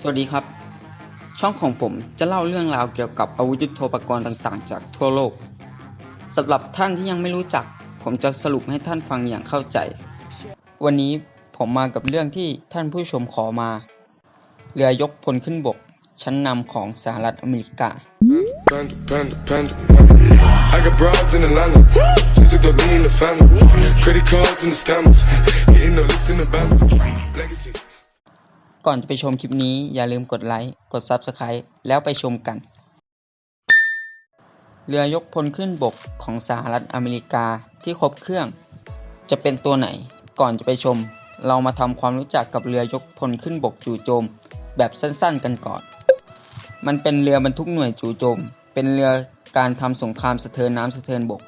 สวัสดีครับ ช่องของผมจะเล่าเรื่องราวเกี่ยวกับอาวุธยุทโธปกรณ์ต่างๆ จากทั่วโลกสำหรับท่านที่ยังไม่รู้จัก ผมจะสรุปให้ท่านฟังอย่างเข้าใจ วันนี้ผมมากับเรื่องที่ท่านผู้ชมขอมา เรือยกพลขึ้นบก ชั้นนำของสหรัฐอเมริกา Panda, panda, panda. I got broads in Atlanta. Just to the lean in the family. Credit cards and the scammers. Getting no licks in the band. Legacies. ก่อนจะไปชมคลิปนี้อย่าลืมกดไลค์ กด Subscribe แล้วไปชมกัน เรือยกพลขึ้นบกของสหรัฐอเมริกาที่ครบเครื่อง จะเป็นตัวไหน ก่อนจะไปชม เรามาทำความรู้จักกับเรือยกพลขึ้นบกจู่โจม แบบสั้นๆกันก่อน มันเป็นเรือบรรทุกหน่วยจู่โจม เป็นเรือการทำสงครามสะเทินน้ำสะเทินบก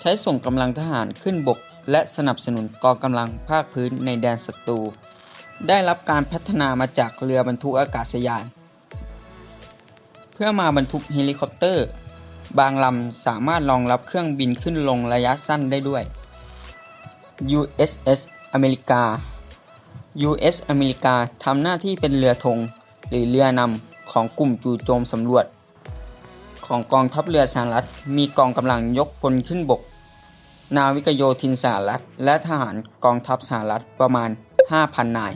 ใช้ส่งกำลังทหารขึ้นบก และสนับสนุนกองกำลังภาคพื้นในแดนศัตรู ได้รับการพัฒนามาจากเรือบรรทุกอากาศยาน เพื่อมาบรรทุกเฮลิคอปเตอร์ บางลำสามารถรองรับเครื่องบินขึ้นลงระยะสั้นได้ด้วย USS อเมริกา US อเมริกาทำหน้าที่เป็นเรือธงหรือเรือนำของกลุ่มจู่โจมสำรวจ ของกองทัพเรือสหรัฐมีกองกำลังยกพลขึ้นบก นาวิกโยธินสหรัฐและทหารกองทัพสหรัฐประมาณ 5,000 นาย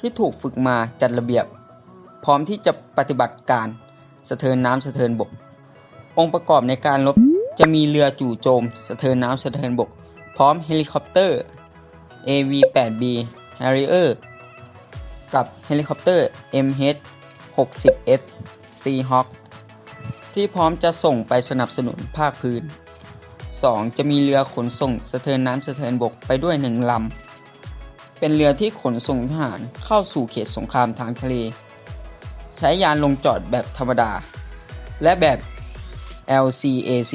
ที่ถูกฝึกมาจัดระเบียบ พร้อมที่จะปฏิบัติการสะเทินน้ำสะเทินบก องค์ประกอบในการรบจะมีเรือจู่โจมสะเทินน้ำสะเทินบก พร้อมเฮลิคอปเตอร์ AV-8B Harrier กับเฮลิคอปเตอร์ MH-60S Seahawk ที่พร้อมจะส่งไปสนับสนุนภาคพื้น 2. จะมีเรือขนส่งสะเทินน้ำสะเทินบกไปด้วยหนึ่งลำ เป็นเรือที่ขนส่งทหารเข้าสู่เขตสงครามทางทะเล ใช้ยานลงจอดแบบธรรมดา และแบบ LCAC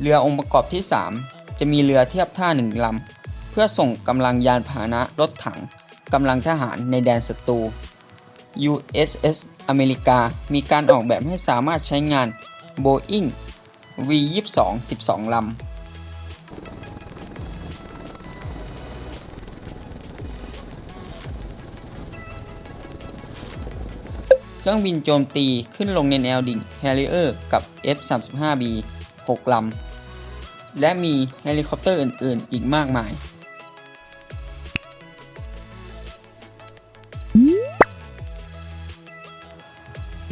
เรือองค์ประกอบที่ 3 จะมีเรือเทียบท่าหนึ่งลำ เพื่อส่งกำลังยานพาหนะรถถังกำลังทหารในแดนศัตรู USS อเมริกามีการออกแบบให้สามารถใช้งาน Boeing V22 12 ลำ เครื่องบินโจมตีขึ้นลงในแนวดิ่ง Harrier กับ F-35B 6 ลำ และมีเฮลิคอปเตอร์อื่น ๆ อีกมากมาย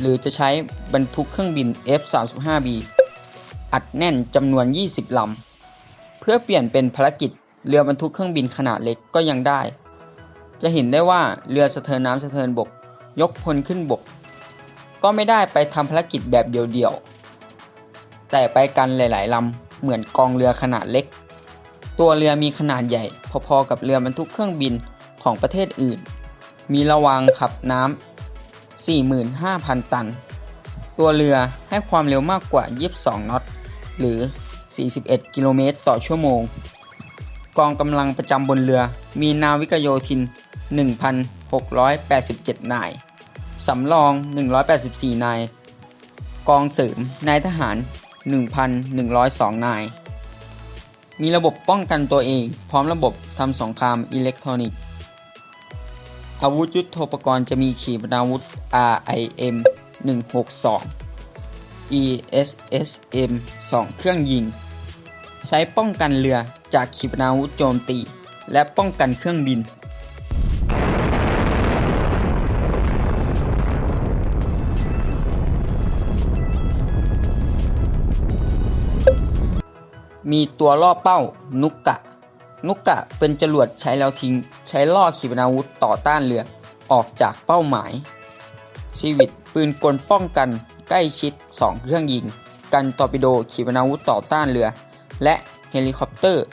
หรือจะใช้บรรทุกเครื่องบิน F-35B อัดแน่นจำนวน 20 ลำ เพื่อเปลี่ยนเป็นภารกิจเรือบรรทุกเครื่องบินขนาดเล็กก็ยังได้ จะเห็นได้ว่าเรือสะเทินน้ำสะเทินบก ยกพลขึ้นบก ก็ไม่ได้ไปทำภารกิจแบบเดียวๆ แต่ไปกันหลายๆลำเหมือนกองเรือขนาดเล็ก ตัวเรือมีขนาดใหญ่ พอๆกับเรือบรรทุกเครื่องบินของประเทศอื่น มีระวางขับน้ำ45,000 ตัน ตัวเรือให้ความเร็วมากกว่า 22 น็อต หรือ 41 กิโลเมตรต่อชั่วโมง กองกำลังประจำบนเรือมีนาวิกโยธิน 1,687 นาย สำรอง 184 นาย กองเสริม นายทหาร 1,102 นาย มีระบบป้องกันตัวเอง พร้อมระบบทำสงครามอิเล็กทรอนิกส์ อาวุธยุทโธปกรณ์จะมีขีปนาวุธ RIM 162 ESSM 2 เครื่องยิง ใช้ป้องกันเรือจากขีปนาวุธโจมตี และป้องกันเครื่องบิน มีตัวล่อเป้านุกกะ นุกกะเป็นจรวดใช้แล้วทิ้ง ใช้ล่อขีปนาวุธต่อต้านเรือออกจากเป้าหมาย ชีวิตปืนกลป้องกันใกล้ชิด 2 เครื่องยิง กันตอร์ปิโดขีปนาวุธต่อต้านเรือ และเฮลิคอปเตอร์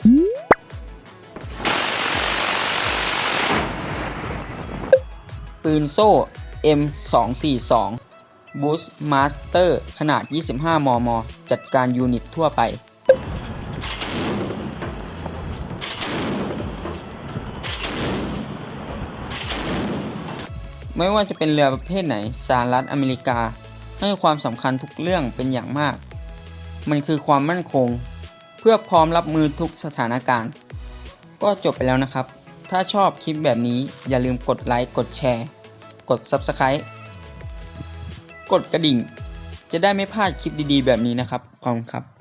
ปืนโซ่ M242 Boost Master ขนาด 25 มม จัดการยูนิตทั่วไป ไม่ว่าจะเป็นเรือประเภทไหนสหรัฐอเมริกา ให้ความสำคัญทุกเรื่องเป็นอย่างมาก มันคือความมั่นคง เพื่อพร้อมรับมือทุกสถานการณ์ ก็จบไปแล้วนะครับ ถ้าชอบคลิปแบบนี้อย่าลืมกดไลค์กดแชร์ กด Subscribe กดกระดิ่ง จะได้ไม่พลาดคลิปดีๆ แบบนี้นะครับขอบคุณครับ